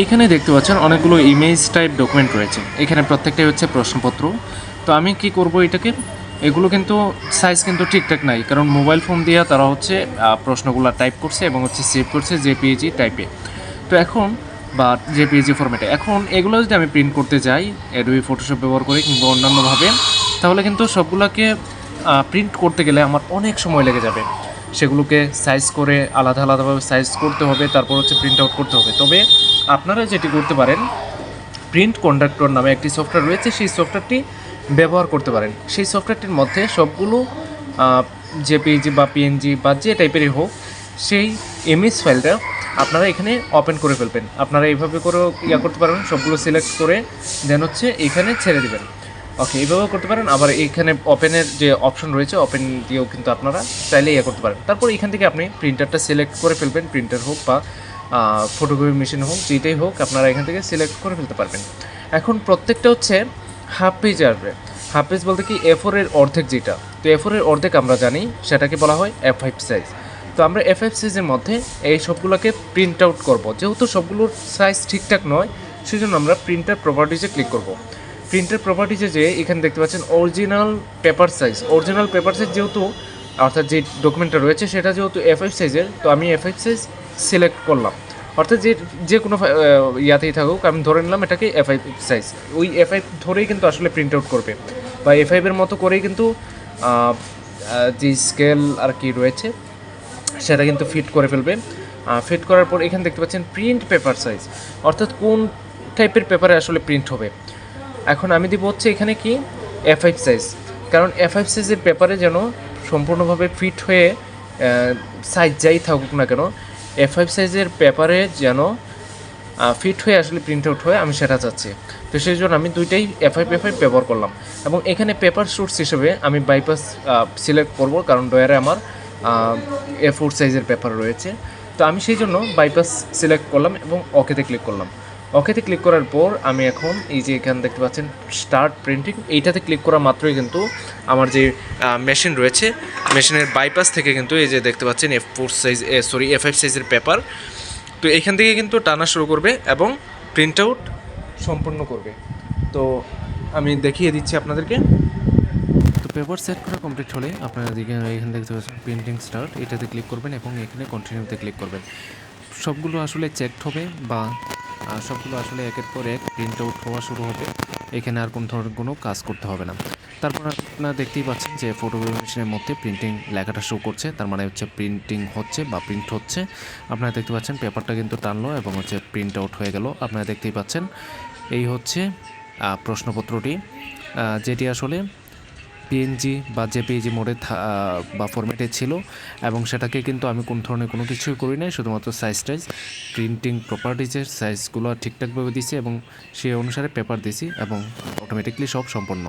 এইখানে দেখতে পাচ্ছেন অনেকগুলো ইমেজ টাইপ ডকুমেন্ট রয়েছে। এখানে প্রত্যেকটাই হচ্ছে প্রশ্নপত্র। তো আমি কি করব এটাকে? এগুলো কিন্তু সাইজ কিন্তু ঠিকঠাক নাই, কারণ মোবাইল ফোন দিয়ে তারা হচ্ছে প্রশ্নগুলো টাইপ করছে এবং হচ্ছে সেভ করছে জেপিএজি টাইপে তো এখন, বা জেপিএজি ফরম্যাটে এখন এগুলো যদি আমি প্রিন্ট করতে যাই অ্যাডোবি ফটোশপ ব্যবহার করে কিংবা অন্যান্যভাবে, তাহলে কিন্তু সবগুলোকে প্রিন্ট করতে গেলে আমার অনেক সময় লেগে যাবে। সেগুলোকে সাইজ করে আলাদা আলাদাভাবে সাইজ করতে হবে, তারপর হচ্ছে প্রিন্ট আউট করতে হবে। তবে আপনারা যেটি করতে পারেন প্রিন্ট কন্ডাক্টর নামে একটি সফটওয়্যার রয়েছে, সেই সফটওয়্যারটি ব্যবহার করতে পারেন। সেই সফটওয়্যারটির মধ্যে সবগুলো জেপিজি বা পিএনজি বা যে টাইপেরই হোক, সেই ইমেজ ফাইলটা আপনারা এখানে ওপেন করে ফেলবেন। আপনারা এইভাবে করেও ইয়া করতে পারবেন, সবগুলো সিলেক্ট করে দেন হচ্ছে এখানে ছেড়ে দিবেন। ওকে এইভাবেও করতে পারেন। আবার এইখানে ওপেনের যে অপশন রয়েছে ওপেন দিয়েও কিন্তু আপনারা চাইলে ইয়ে করতে পারেন। তারপর এখান থেকে আপনি প্রিন্টারটা সিলেক্ট করে ফেলবেন। প্রিন্টার হোক বা ফটোকপি মেশিন হোক, যেটাই হোক, আপনারা এখান থেকে সিলেক্ট করে ফেলতে পারবেন। এখন প্রত্যেকটা হচ্ছে হাফ পেজ আসবে হাফ পেজ বলতে কি এ এর অর্ধেক যেটা। তো এ এর অর্ধেক আমরা জানি, সেটাকে বলা হয় এফ ফাইভ সাইজ তো আমরা এফ ফাইভ সাইজের মধ্যে এই সবগুলোকে প্রিন্ট আউট করব। যেহেতু সবগুলোর সাইজ ঠিকঠাক নয়, সেজন্য আমরা প্রিন্টার প্রপার্টিজে ক্লিক করব। প্রিন্টার প্রপার্টিজে যে এখানে দেখতে পাচ্ছেন original paper size original paper size যেহেতু, অর্থাৎ যে ডকুমেন্টটা রয়েছে সেটা যেহেতু এফ ফাইভ সাইজের তো আমি এফ ফাইভ সাইজ সিলেক্ট করলাম। অর্থাৎ যে যে কোনো ইয়াতেই থাকুক, আমি ধরে নিলাম এটাকে এফ আই সাইজ ওই এফ আই ধরেই কিন্তু আসলে প্রিন্ট আউট করবে। বা এফ আইভের মতো করেই কিন্তু যে স্কেল আর কি রয়েছে, সেটা কিন্তু ফিট করে ফেলবে। ফিট করার পর এখানে দেখতে পাচ্ছেন প্রিন্ট পেপার সাইজ অর্থাৎ কোন টাইপের পেপারে আসলে প্রিন্ট হবে? এখন আমি দিব হচ্ছে এখানে কি? এফ ফাইভ সাইজ কারণ এফ ফাইভ সাইজের পেপারে যেন সম্পূর্ণভাবে ফিট হয়ে সাইজ যাই থাকুক না কেন এফ ফাইভ সাইজের পেপারে যেন ফিট হয়ে আসলে প্রিন্ট আউট হয়ে, আমি সেটা চাচ্ছি। তো সেই জন্য আমি দুইটাই এফ এফআই এফআই ব্যবহার করলাম। এবং এখানে পেপার শুটস হিসেবে আমি বাইপাস সিলেক্ট করব, কারণ ডয়ারে আমার এ ফোর সাইজের পেপার রয়েছে। তো আমি সেই জন্য বাইপাস সিলেক্ট করলাম এবং ওকেতে ক্লিক করলাম। ওকেতে ক্লিক করার পর আমি এখন এই যে এখানে দেখতে পাচ্ছেন স্টার্ট প্রিন্টিং এইটাতে ক্লিক করা মাত্রই কিন্তু আমার যে মেশিন রয়েছে মেশিনের বাইপাস থেকে কিন্তু এই যে দেখতে পাচ্ছেন F four size sorry F five সাইজের পেপার তো এখান থেকে কিন্তু টানা শুরু করবে এবং প্রিন্ট আউট সম্পূর্ণ করবে। তো আমি দেখিয়ে দিচ্ছি আপনাদেরকে। তো পেপার সেট করা কমপ্লিট হলে আপনারা এখানে দেখতে পাচ্ছেন প্রিন্টিং স্টার্ট এটাতে ক্লিক করবেন এবং এখানে কন্টিনিউতে ক্লিক করবেন। সবগুলো আসলে চেকড হবে বা সবগুলো আসলে একের পর এক প্রিন্ট আউট হওয়া শুরু হবে। এখানে আর কোনো ধরনের কোনো কাজ করতে হবে না। তারপর আপনারা দেখতেই পাচ্ছেন যে ফটো মেশিনের মধ্যে প্রিন্টিং লেখাটা শো করছে। তার মানে হচ্ছে প্রিন্টিং হচ্ছে বা প্রিন্ট হচ্ছে। আপনারা দেখতে পাচ্ছেন পেপারটা কিন্তু টানলো এবং হচ্ছে প্রিন্ট আউট হয়ে গেল। আপনারা দেখতেই পাচ্ছেন, এই হচ্ছে প্রশ্নপত্রটি। যেটি আসলে পিএনজি বা জেপিএজি মোডে থা- বা ফরম্যাটে ছিল এবং সেটাকে কিন্তু আমি কোন ধরনের কোনো কিছুই করি নাই, শুধুমাত্র সাইজ টাইজ প্রিন্টিং প্রপার্টিজের সাইজগুলো ঠিকঠাকভাবে দিছি এবং সেই অনুসারে পেপার দিছি এবং অটোমেটিকলি সব সম্পন্ন।